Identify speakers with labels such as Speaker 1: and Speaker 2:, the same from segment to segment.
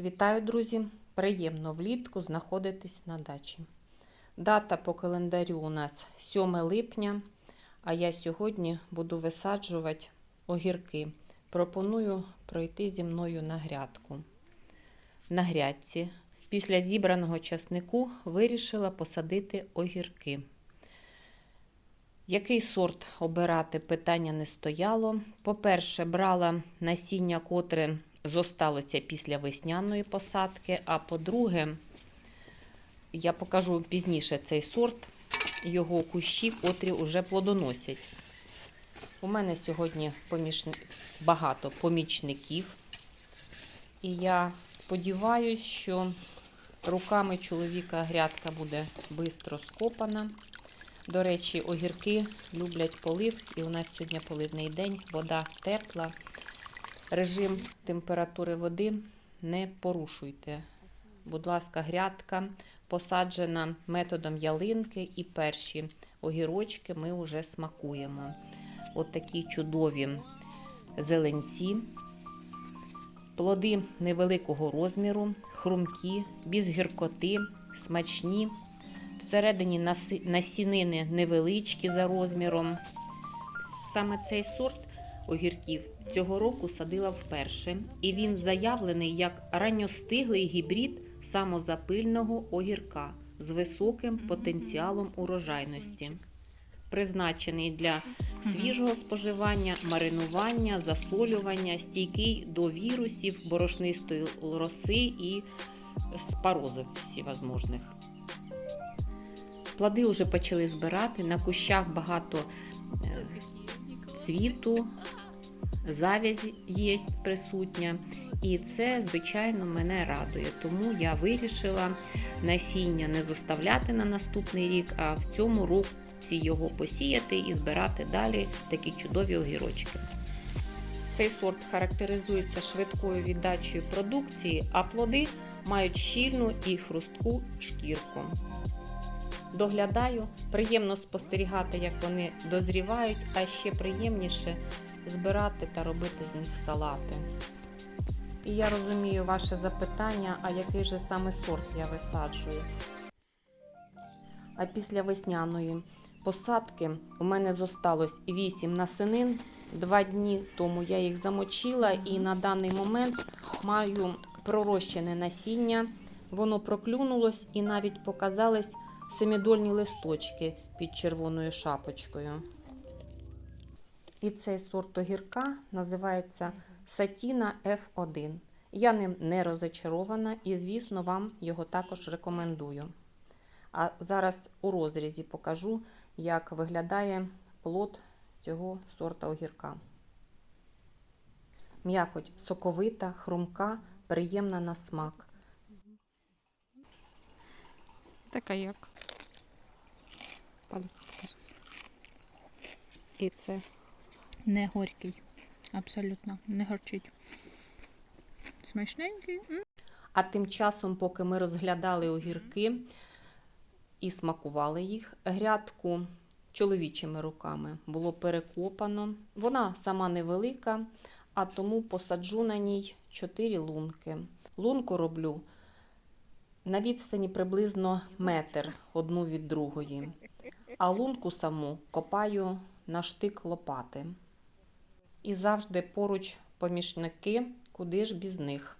Speaker 1: Вітаю, друзі! Приємно влітку знаходитись на дачі. Дата по календарю у нас 7 липня, а я сьогодні буду висаджувати огірки. Пропоную пройти зі мною на грядку. На грядці після зібраного часнику вирішила посадити огірки. Який сорт обирати питання не стояло. По-перше, брала насіння, котре зосталося після весняної посадки. А по-друге, я покажу пізніше цей сорт, його кущі, котрі вже плодоносять. У мене сьогодні поміж... багато помічників. І я сподіваюся, що руками чоловіка грядка буде швидко скопана. До речі, огірки люблять полив, і у нас сьогодні поливний день, вода тепла. Режим температури води не порушуйте. Будь ласка, грядка посаджена методом ялинки, і перші огірочки ми вже смакуємо. От такі чудові зеленці, плоди невеликого розміру, хрумкі, без гіркоти, смачні. Всередині насінини невеличкі за розміром. Саме цей сорт огірків цього року садила вперше, і він заявлений як ранньостиглий гібрид самозапильного огірка з високим потенціалом урожайності, призначений для свіжого споживання, маринування, засолювання, стійкий до вірусів, борошнистої роси і спарозів всівозможних. Плоди вже почали збирати, на кущах багато цвіту, завязь є присутня. І це, звичайно, мене радує. Тому я вирішила насіння не зоставляти на наступний рік, а в цьому році його посіяти і збирати далі такі чудові огірочки. Цей сорт характеризується швидкою віддачею продукції, а плоди мають щільну і хрустку шкірку. Доглядаю, приємно спостерігати, як вони дозрівають, а ще приємніше збирати та робити з них салати. І я розумію ваше запитання, а який же саме сорт я висаджую. А після весняної посадки у мене зосталось 8 насенин. Два дні тому я їх замочила і на даний момент маю пророщене насіння. Воно проклюнулось і навіть показались семидольні листочки під червоною шапочкою. І цей сорт огірка називається Сатіна F1. Я ним не розочарована і, звісно, вам його також рекомендую. А зараз у розрізі покажу, як виглядає плод цього сорта огірка. М'якоть соковита, хрумка, приємна на смак.
Speaker 2: Така як. І це не горький. Абсолютно не горчить. Смачненький.
Speaker 1: А тим часом, поки ми розглядали огірки і смакували їх, грядку чоловічими руками було перекопано. Вона сама невелика, а тому посаджу на ній 4 лунки. Лунку роблю на відстані приблизно метр одну від другої, а лунку саму копаю на штик лопати. І завжди поруч помічники, куди ж без них.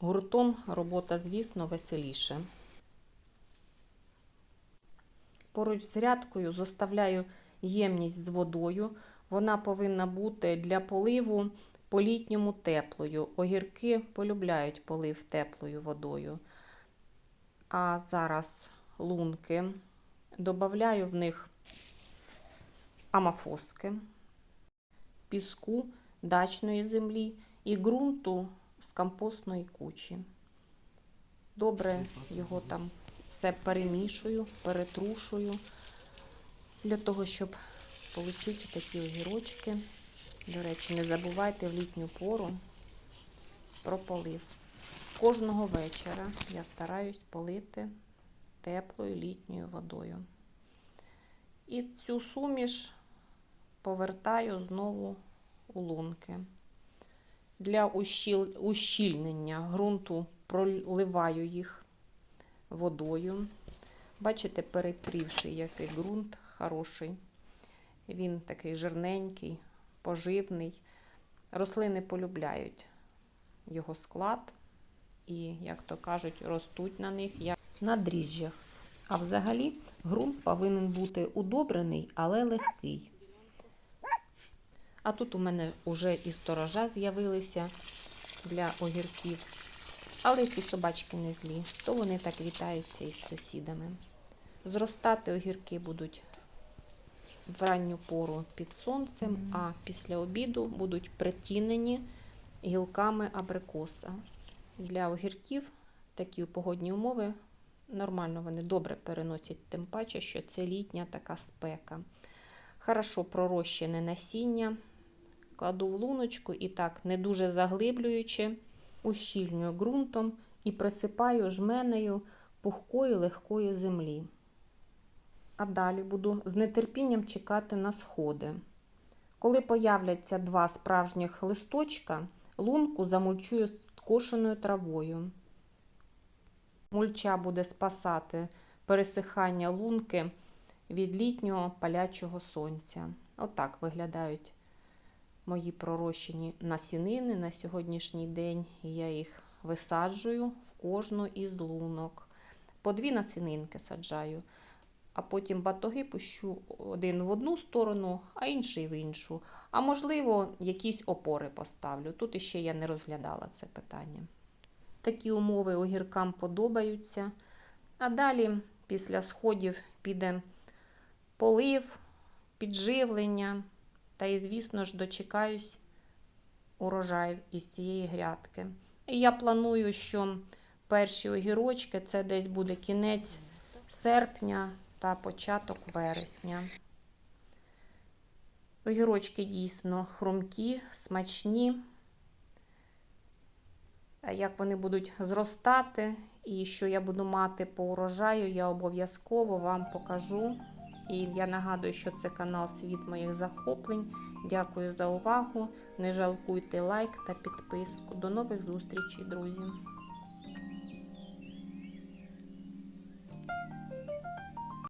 Speaker 1: Гуртом робота, звісно, веселіше. Поруч з рядкою зоставляю ємність з водою. Вона повинна бути для поливу по-літньому теплою. Огірки полюбляють полив теплою водою. А зараз лунки. Добавляю в них амафоски, піску дачної землі і ґрунту з компостної кучі. Добре його там все перемішую, перетрушую для того, щоб отримати такі огірочки. До речі, не забувайте в літню пору про полив. Кожного вечора я стараюсь полити теплою літньою водою. І цю суміш повертаю знову у лунки. Для ущільнення ґрунту проливаю їх водою. Бачите, перепрівший який ґрунт хороший. Він такий жирненький, поживний. Рослини полюбляють його склад і, як то кажуть, ростуть на них як на дріжджах. А взагалі ґрунт повинен бути удобрений, але легкий. А тут у мене вже і сторожа з'явилися для огірків. Але ці собачки не злі, то вони так вітаються із сусідами. Зростати огірки будуть в ранню пору під сонцем, а після обіду будуть притінені гілками абрикоса. Для огірків такі погодні умови нормально вони добре переносять, тим паче, що це літня така спека. Хорошо пророщене насіння. Кладу в луночку і так, не дуже заглиблюючи, ущільнюю ґрунтом і присипаю жменею пухкої легкої землі. А далі буду з нетерпінням чекати на сходи. Коли появляться два справжніх листочка, лунку замульчую скошеною травою. Мульча буде спасати пересихання лунки від літнього палячого сонця. Отак виглядають мої пророщені насінини на сьогоднішній день. Я їх висаджую в кожну із лунок. По дві насінинки саджаю, а потім батоги пущу один в одну сторону, а інший в іншу. А можливо, якісь опори поставлю. Тут іще я не розглядала це питання. Такі умови огіркам подобаються. А далі, після сходів, піде полив, підживлення. Та і, звісно ж, дочекаюсь урожаїв із цієї грядки. І я планую, що перші огірочки це десь буде кінець серпня та початок вересня. Огірочки дійсно хрумкі, смачні. Як вони будуть зростати і що я буду мати по урожаю, я обов'язково вам покажу. І я нагадую, що це канал Світ моїх захоплень. Дякую за увагу. Не жалкуйте лайк та підписку. До нових зустрічей, друзі!